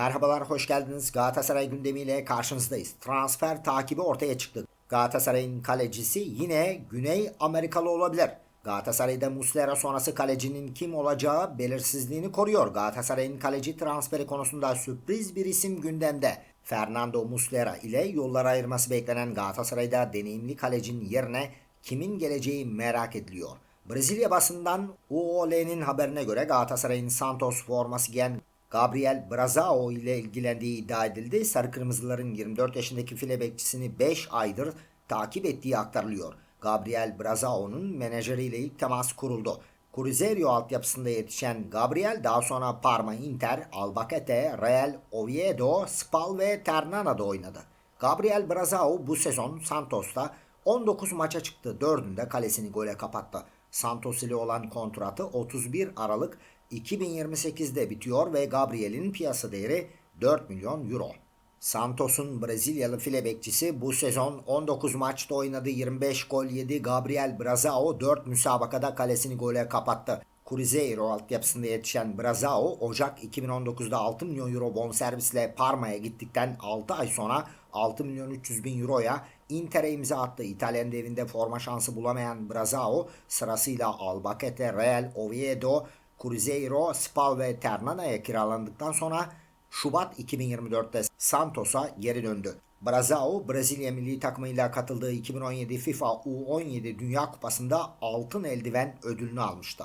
Merhabalar, hoş geldiniz. Galatasaray gündemiyle karşınızdayız. Transfer takibi ortaya çıktı. Galatasaray'ın kalecisi yine Güney Amerikalı olabilir. Galatasaray'da Muslera sonrası kalecinin kim olacağı belirsizliğini koruyor. Galatasaray'ın kaleci transferi konusunda sürpriz bir isim gündemde. Fernando Muslera ile yollar ayırması beklenen Galatasaray'da deneyimli kalecinin yerine kimin geleceği merak ediliyor. Brezilya basından UOL'nin haberine göre Galatasaray'ın Santos forması giyen Gabriel Brazao ile ilgilendiği iddia edildi. Sarı Kırmızıların 24 yaşındaki file bekçisini 5 aydır takip ettiği aktarılıyor. Gabriel Brazao'nun menajeriyle ilk temas kuruldu. Cruzeiro altyapısında yetişen Gabriel daha sonra Parma, Inter, Albacete, Real Oviedo, Spal ve Ternana'da oynadı. Gabriel Brazao bu sezon Santos'ta 19 maça çıktı. 4'ünde kalesini gole kapattı. Santos ile olan kontratı 31 Aralık 2028'de bitiyor ve Gabriel'in piyasa değeri 4 milyon euro. Santos'un Brezilyalı file bekçisi bu sezon 19 maçta oynadı 25 gol yedi. Gabriel Brazao 4 müsabakada kalesini gole kapattı. Cruzeiro altyapısında yetişen Brazao Ocak 2019'da 6 milyon euro bonservisle Parma'ya gittikten 6 ay sonra 6 milyon 300 bin euroya Inter'e imza attı. İtalyan devinde forma şansı bulamayan Brazao sırasıyla Albacete, Real Oviedo, Cruzeiro, Spal ve Ternana'ya kiralandıktan sonra Şubat 2024'te Santos'a geri döndü. Brazao, Brezilya milli takımıyla katıldığı 2017 FIFA U17 Dünya Kupası'nda altın eldiven ödülünü almıştı.